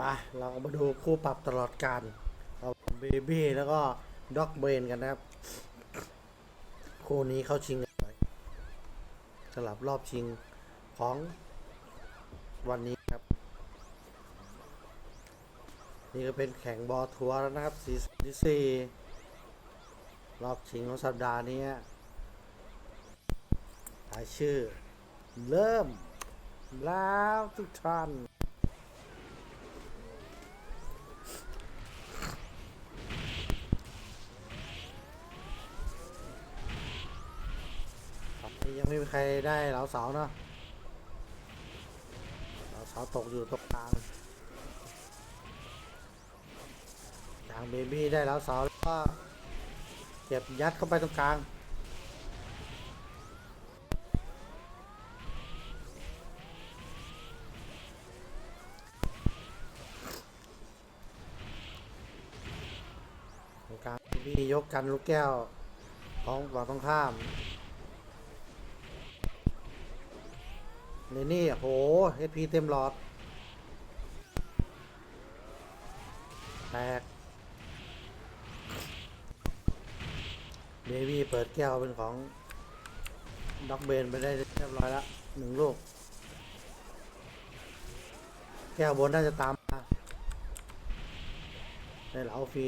มา เรามาดูคู่ปรับตลอดการเราเบบี้แล้วก็ด็อกเบนกันนะครับ คู่นี้เข้าชิงกันไปสลับรอบชิงของวันนี้ครับ นี่ก็เป็นแข่งบอลทัวร์แล้วนะครับซีซั่นที่สี่รอบชิงของสัปดาห์นี้รายชื่อ เริ่มแล้วทุกท่าน ตอนนี้ยังไม่มี ใครได้เหลาเสาเนาะเหลาเสาตกอยู่ตรงกลางทางเบบี้ได้เหลาเสาแล้วก็เก็บยัดเข้าไปตรงกลางตรงกลางเบบี้ยกกันลูกแก้วของฝั่งตรงข้าม นี่นี่โหเอพีเต็มหลอด แตก เบบี้เปิดแก้วเป็นของด็อกเบนไปได้เรียบร้อยแล้วหนึ่งลูก แก้วบนน่าจะตามมาในเหลาฟรี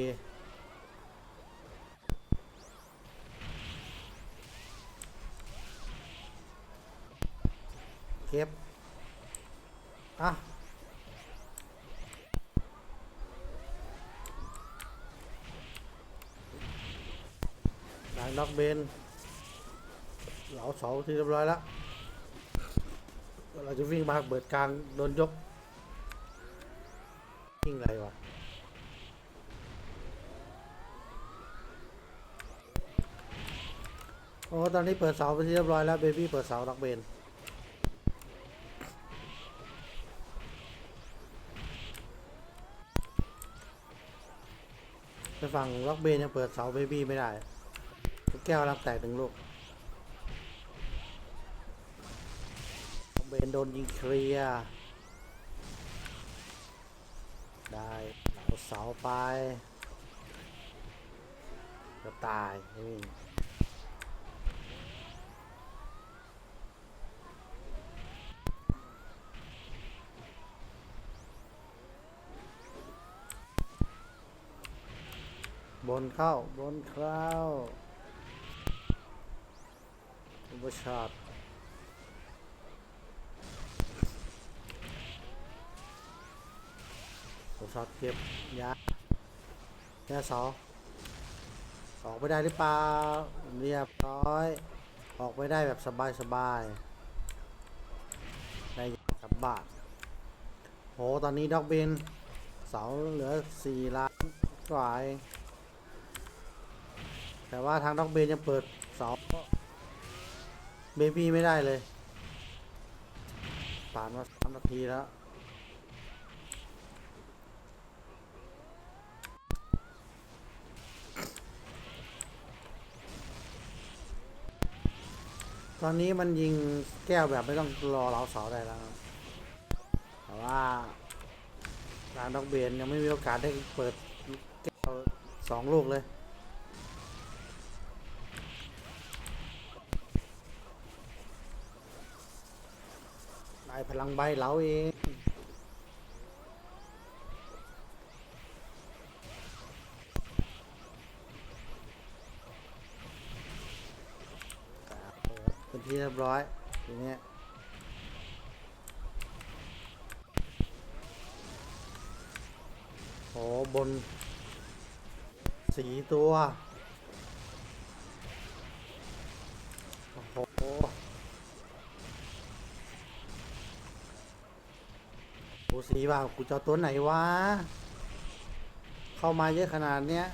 เก็บ อะ หลังด็อกเบน เหลาเสาที่เรียบร้อยแล้ว เราจะวิ่งมาเบิดกลางโดนยก วิ่งไรวะโอ้ ตอนนี้เปิดเสาไปที่เรียบร้อยแล้ว เบบี้เปิดเสาด็อกเบน ไปฝั่งล็อกเบนยังเปิดเสาเบบี้ไม่ได้ แก้วรับแตกหนึ่งลูกล็อกเบนโดนยิงเคลียร์ได้เอาเสาไปก็ตายไนเข้า บนเข้าอุปชาตอุปชาตเก็บยาแค่สองออกไปได้หรือเปล่าเรียบร้อย ออกไปได้แบบสบายสบายได้กับบานโห ตอนนี้ด็อกเบนเสาเหลือสี่ล้านกว่าเอง แต่ว่าทางด็อกเบนยังเปิดเสาเบบี้ไม่ได้เลยผ่านมาสามนาทีแล้วตอนนี้มันยิงแก้วแบบไม่ต้องรอเหลาเสาได้แล้ว แต่ว่าทางด็อกเบนยังไม่มีโอกาสได้เปิดแก้วสองลูกเลย ได้พลังใบเหลาเองเป็นที่เรียบร้อยทีนี้โอ้บนสีตัว โอ้โห กู สีว่ากูจะเอาตัวไหนวะ เข้ามาเยอะขนาดเนี้ย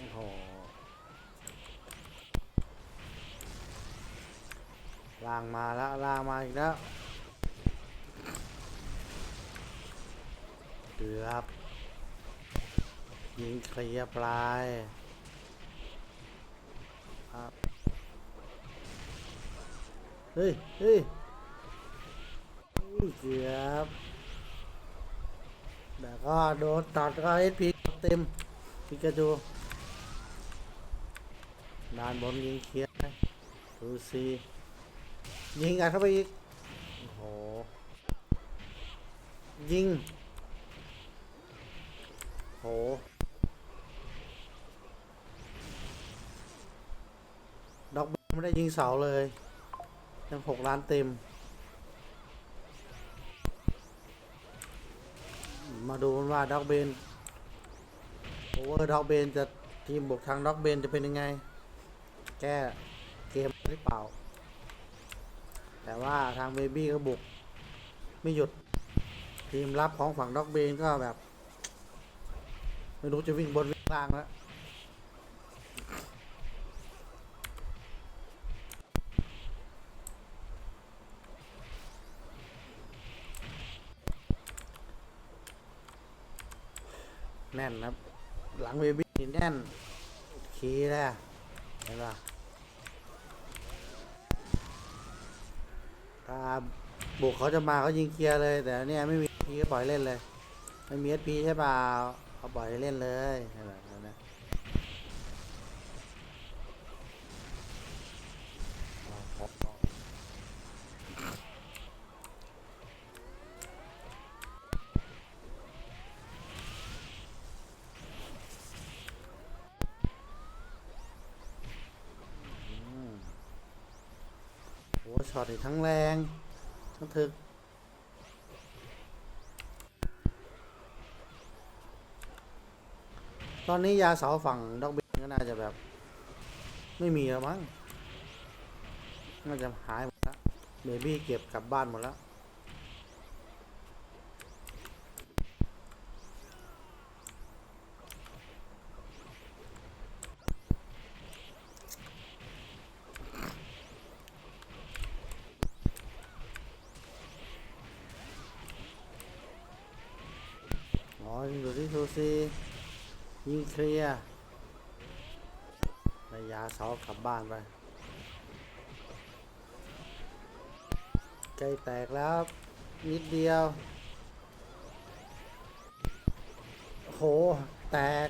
โอ้โหล่างมาแล้วล่างมาอีกแล้ว เกือบยิงเคลียร์ปลาย ครับเฮ้ยเฮ้ยเฮ้ยเกือบแต่ก็โดนตัดก็เอสพีเต็มพิกาจูด้านบนยิงเคลียร์ดูซียิงอัดเข้าไปอีก โอ้โห ยิง โห ไม่ได้ยิงเสาเลยยังหกล้านเต็ม มาดูกันว่าด็อกเบนโอเวอร์ด็อกเบนจะทีมบุกทางด็อกเบนจะเป็นยังไง แก้เกมหรือเปล่า แต่ว่าทางเบบี้ก็บุก ไม่หยุด ทีมรับของฝั่งด็อกเบนก็แบบ ไม่รู้จะวิ่งบนวิ่งล่างแล้ว แน่นครับ หลังเบบี้นี่แน่นคีย์แล้วเห็นปะตาบุกเขาจะมาเขายิงเคลียร์เลย แต่เนี่ยไม่มีพีก็ปล่อยเล่นเลย ไม่มีเอสพีใช่เปล่าเขาปล่อยให้เล่นเลยเห็นปะเห็นไหมโอ้ ช็อตทั้งแรงทั้งถึกตอนนี้ยาเสาฝั่งด็อกเบนก็น่าจะแบบ ไม่มีแล้วมั้งน่าจะหายหมดแล้วเบบี้เก็บกลับบ้านหมดแล้ว ยิงอยู่ที่ทูซียิงเคลียร์ระยะเสากลับบ้านไปใกล้แตกแล้ว นิดเดียว โห แตก